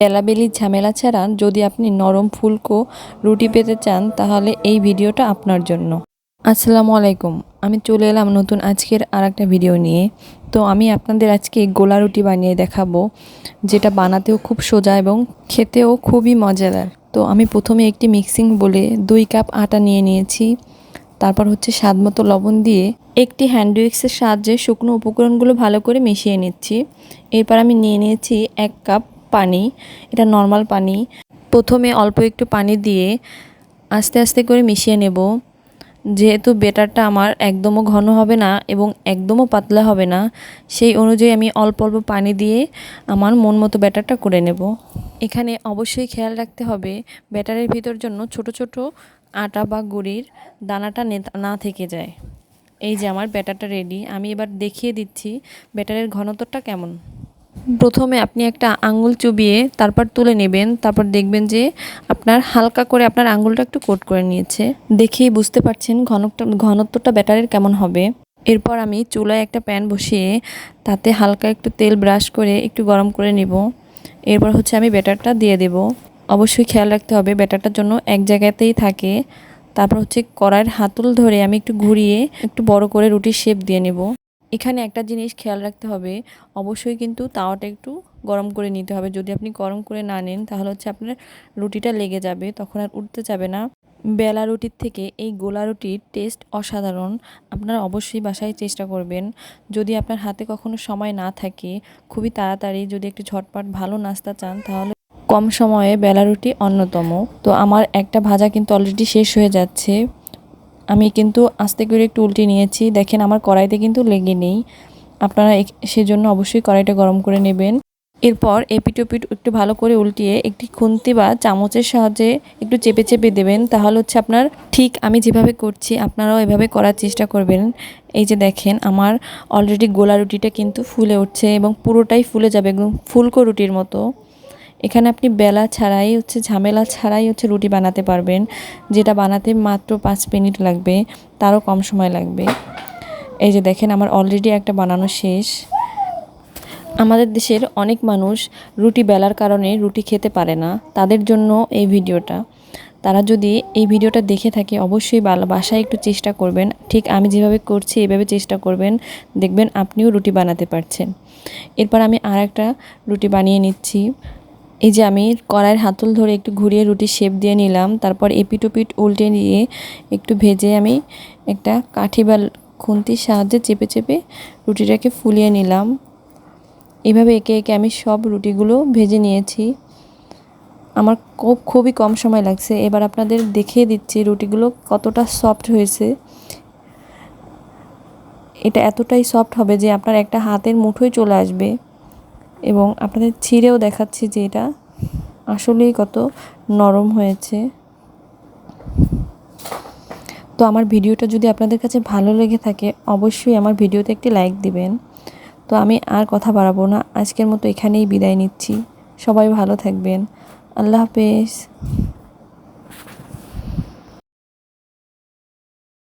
বেলাবেলির ঝামেলা ছাড়া যদি আপনি নরম ফুলকো রুটি পেতে চান, তাহলে এই ভিডিওটা আপনার জন্য। আসসালামু আলাইকুম। আমি চলে এলাম নতুন আজকের আর একটা ভিডিও নিয়ে। তো আমি আপনাদের আজকে গোলা রুটি বানিয়ে দেখাবো, যেটা বানাতেও খুব সোজা এবং খেতেও খুবই মজাদার। তো আমি প্রথমে একটি মিক্সিং বলে দুই কাপ আটা নিয়ে নিয়েছি। তারপর হচ্ছে স্বাদ মতো লবণ দিয়ে একটি হ্যান্ড উইক্সের সাহায্যে শুকনো উপকরণগুলো ভালো করে মিশিয়ে নিচ্ছি। এরপর আমি নিয়ে নিয়েছি এক কাপ পানি, এটা নর্মাল পানি। প্রথমে অল্প একটু পানি দিয়ে আস্তে আস্তে করে মিশিয়ে নেব। যেহেতু বেটারটা আমার একদমও ঘন হবে না এবং একদমও পাতলা হবে না, সেই অনুযায়ী আমি অল্প অল্প পানি দিয়ে আমার মন মতো ব্যাটারটা করে নেব। এখানে অবশ্যই খেয়াল রাখতে হবে ব্যাটারের ভিতর জন্য ছোট ছোট আটা বা গুড়ির দানাটা নে- থেকে যায়। এই যে আমার ব্যাটারটা রেডি আমি এবার দেখিয়ে দিচ্ছি ব্যাটারের ঘনত্বটা কেমন। প্রথমে আপনি একটা আঙ্গুল চুবিয়ে তারপর তুলে নেবেন, তারপর দেখবেন যে আপনার হালকা করে আপনার আঙ্গুলটা একটু কোট করে নিয়েছে। দেখেই বুঝতে পারছেন ঘনত্ব ঘনত্বটা ব্যাটারের কেমন হবে। এরপর আমি চুলায় একটা প্যান বসিয়ে তাতে হালকা একটু তেল ব্রাশ করে একটু গরম করে নেব। এরপর হচ্ছে আমি ব্যাটারটা দিয়ে দেব। অবশ্যই খেয়াল রাখতে হবে, ব্যাটারটার জন্য এক জায়গাতেই থাকে। তারপর হচ্ছে কড়াইয়ের হাতুল ধরে আমি একটু ঘুরিয়ে একটু বড় করে রুটির শেপ দিয়ে নেব। এখানে একটা জিনিস খেয়াল রাখতে হবে। অবশ্যই কিন্তু তাওয়াটা একটু গরম করে নিতে হবে। যদি আপনি গরম করে না নেন, তাহলে হচ্ছে আপনার রুটিটা লেগে যাবে, তখন আর উঠতে যাবে না। বেলা রুটির থেকে এই গোলা রুটির টেস্ট অসাধারণ। আপনারা অবশ্যই বাসায় চেষ্টা করবেন। যদি আপনার হাতে কখনো সময় না থাকে, খুবই তাড়াতাড়ি যদি একটু ঝটপট ভালো নাস্তা চান, তাহলে কম সময়ে বেলা রুটি অন্যতম। তো আমার একটা ভাজা কিন্তু অলরেডি শেষ হয়ে যাচ্ছে। আমি কিন্তু আস্তে করে একটু উল্টে নিয়েছি। দেখেন আমার কড়াইতে কিন্তু লেগে নেই। আপনারা সেজন্য অবশ্যই কড়াইটা গরম করে নেবেন। এরপর এপিটোপিট একটু ভালো করে উল্টিয়ে একটি খুন্তি বা চামচের সাহায্যে একটু চেপে চেপে দেবেন। তাহলে হচ্ছে আপনার ঠিক আমি যেভাবে করছি, আপনারাও এভাবে করার চেষ্টা করবেন। এই যে দেখেন আমার অলরেডি গোলা রুটিটা কিন্তু ফুলে উঠছে এবং পুরোটাই ফুলে যাবে, একদম ফুলকো রুটির মতো। এখানে আপনি বেলা ছাড়াই হচ্ছে, ঝামেলা ছাড়াই হচ্ছে রুটি বানাতে পারবেন। যেটা বানাতে মাত্র পাঁচ মিনিট লাগবে, তারও কম সময় লাগবে। এই যে দেখেন, আমার অলরেডি একটা বানানো শেষ। আমাদের দেশের অনেক মানুষ রুটি বেলার কারণে রুটি খেতে পারে না, তাদের জন্য এই ভিডিওটা। তারা যদি এই ভিডিওটা দেখে থাকে, অবশ্যই বাসায় একটু চেষ্টা করবেন। ঠিক আমি যেভাবে করছি, এভাবে চেষ্টা করবেন। দেখবেন আপনিও রুটি বানাতে পারছেন। এরপর আমি আর একটা রুটি বানিয়ে নিচ্ছি। এই যে আমি কড়াইয়ের হাতল ধরে একটু ঘুরিয়ে রুটির শেপ দিয়ে নিলাম, তারপর এপিট ওপিট উল্টে নিয়ে একটু ভেজে আমি একটা কাঠি বা খুন্তির সাহায্যে চেপে চেপে রুটিটাকে ফুলিয়ে নিলাম। এভাবে একে একে আমি সব রুটিগুলো ভেজে নিয়েছি। আমার খুব, খুবই কম সময় লাগছে। এবার আপনাদের দেখিয়ে দিচ্ছি রুটিগুলো কতটা সফট হয়েছে। এটা এতটাই সফট হবে যে আপনার একটা হাতের মুঠোয় চলে আসবে। এবং আপনাদের ছিঁড়েও দেখাচ্ছি যে এটা আসলেই কত নরম হয়েছে। তো আমার ভিডিওটা যদি আপনাদের কাছে ভালো লেগে থাকে, অবশ্যই আমার ভিডিওতে একটি লাইক দিবেন। তো আমি আর কথা বাড়াবো না। আজকের মতো এখানেই বিদায় নিচ্ছি। সবাই ভালো থাকবেন। আল্লাহ হাফেজ।